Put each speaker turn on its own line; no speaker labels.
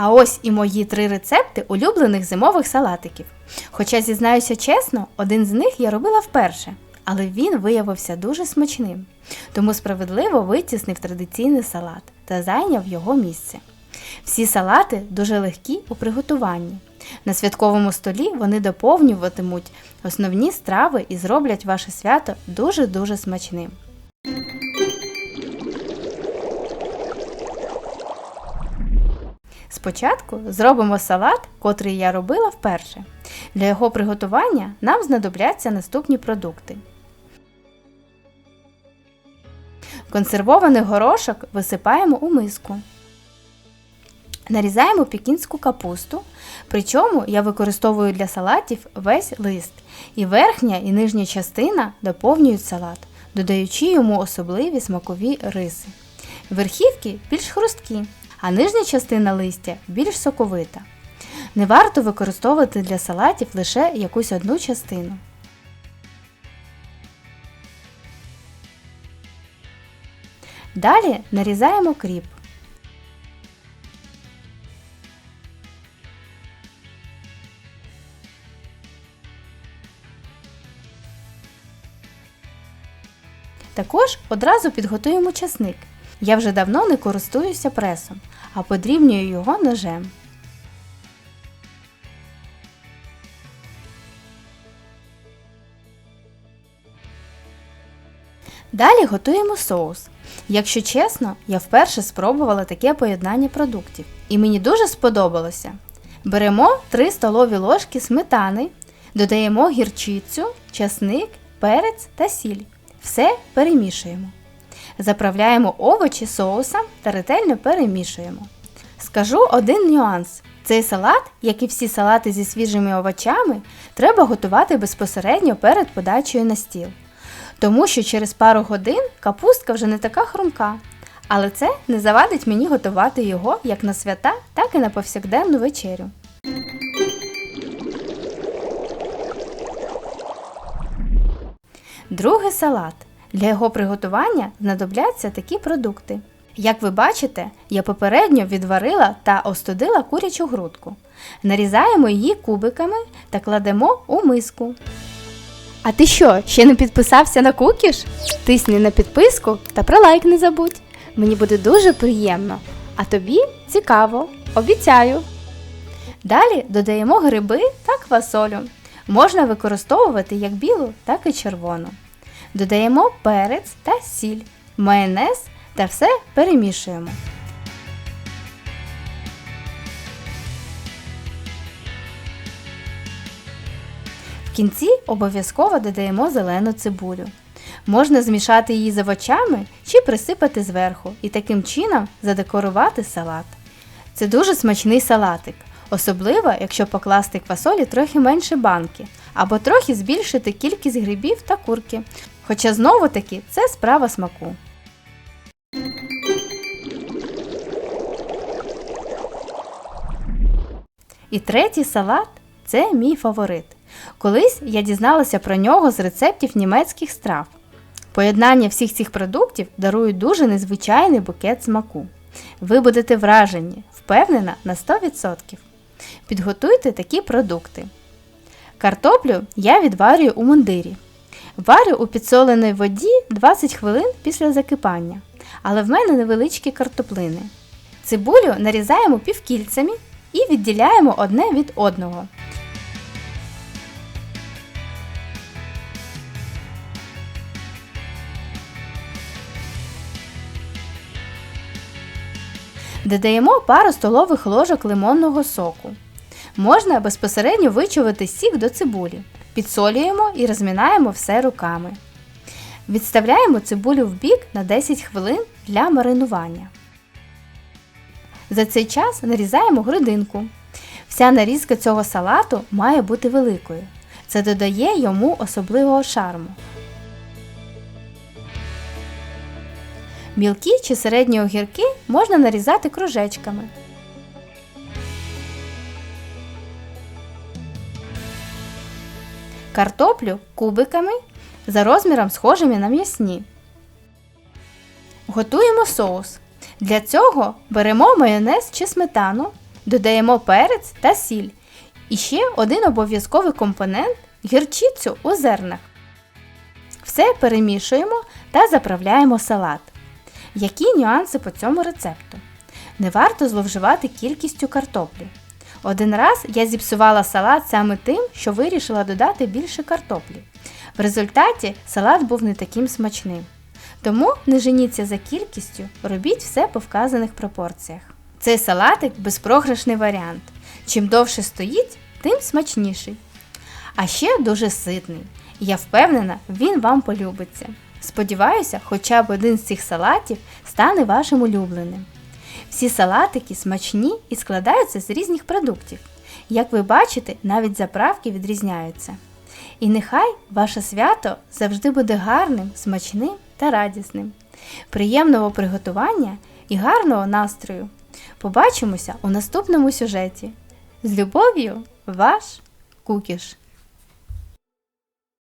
А ось і мої три рецепти улюблених зимових салатиків. Хоча, зізнаюся чесно, один з них я робила вперше, але він виявився дуже смачним, тому справедливо витіснив традиційний салат та зайняв його місце. Всі салати дуже легкі у приготуванні. На святковому столі вони доповнюватимуть основні страви і зроблять ваше свято дуже-дуже смачним. Спочатку зробимо салат, котрий я робила вперше. Для його приготування нам знадобляться наступні продукти. Консервований горошок висипаємо у миску. Нарізаємо пекінську капусту, причому я використовую для салатів весь лист, і верхня і нижня частина доповнюють салат, додаючи йому особливі смакові риси. Верхівки більш хрусткі, а нижня частина листя більш соковита. Не варто використовувати для салатів лише якусь одну частину. Далі нарізаємо кріп. Також одразу підготуємо часник. Я вже давно не користуюся пресом, а подрібнюю його ножем. Далі готуємо соус. Якщо чесно, я вперше спробувала таке поєднання продуктів, і мені дуже сподобалося. Беремо 3 столові ложки сметани, додаємо гірчицю, часник, перець та сіль. Все перемішуємо. Заправляємо овочі соусом та ретельно перемішуємо. Скажу один нюанс. Цей салат, як і всі салати зі свіжими овочами, треба готувати безпосередньо перед подачею на стіл. Тому що через пару годин капустка вже не така хрумка. Але це не завадить мені готувати його як на свята, так і на повсякденну вечерю. Другий салат. Для його приготування знадобляться такі продукти. Як ви бачите, я попередньо відварила та остудила курячу грудку. Нарізаємо її кубиками та кладемо у миску. А ти що, ще не підписався на кукіш? Тисни на підписку та про лайк не забудь. Мені буде дуже приємно. А тобі цікаво, обіцяю. Далі додаємо гриби та квасолю. Можна використовувати як білу, так і червону. Додаємо перець та сіль, майонез та все перемішуємо. В кінці обов'язково додаємо зелену цибулю. Можна змішати її з овочами чи присипати зверху і таким чином задекорувати салат. Це дуже смачний салатик, особливо якщо покласти квасолі трохи менше банки, або трохи збільшити кількість грибів та курки. Хоча знову таки це справа смаку. І третій салат це мій фаворит. Колись я дізналася про нього з рецептів німецьких страв. Поєднання всіх цих продуктів дарує дуже незвичайний букет смаку. Ви будете вражені, впевнена на 100%. Підготуйте такі продукти. Картоплю я відварюю у мундирі. Варю у підсоленій воді 20 хвилин після закипання, але в мене невеличкі картоплини. Цибулю нарізаємо півкільцями і відділяємо одне від одного. Додаємо пару столових ложок лимонного соку. Можна безпосередньо вичувати сік до цибулі. Підсолюємо і розмінаємо все руками. Відставляємо цибулю в бік на 10 хвилин для маринування. За цей час нарізаємо грудинку. Вся нарізка цього салату має бути великою. Це додає йому особливого шарму. Мілкі чи середні огірки можна нарізати кружечками. Картоплю кубиками за розміром схожими на м'ясні. Готуємо соус. Для цього беремо майонез чи сметану, Додаємо перець та сіль. І ще один обов'язковий компонент гірчицю у зернах. Все перемішуємо та заправляємо салат. Які нюанси по цьому рецепту? Не варто зловживати кількістю картоплі. Один раз я зіпсувала салат саме тим, що вирішила додати більше картоплі. В результаті салат був не таким смачним. Тому не женіться за кількістю, робіть все по вказаних пропорціях. Цей салатик безпрограшний варіант. Чим довше стоїть, тим смачніший. А ще дуже ситний. Я впевнена, він вам полюбиться. Сподіваюся, хоча б один з цих салатів стане вашим улюбленим. Всі салатики смачні і складаються з різних продуктів. Як ви бачите, навіть заправки відрізняються. І нехай ваше свято завжди буде гарним, смачним та радісним. Приємного приготування і гарного настрою! Побачимося у наступному сюжеті. З любов'ю, ваш Кукіш!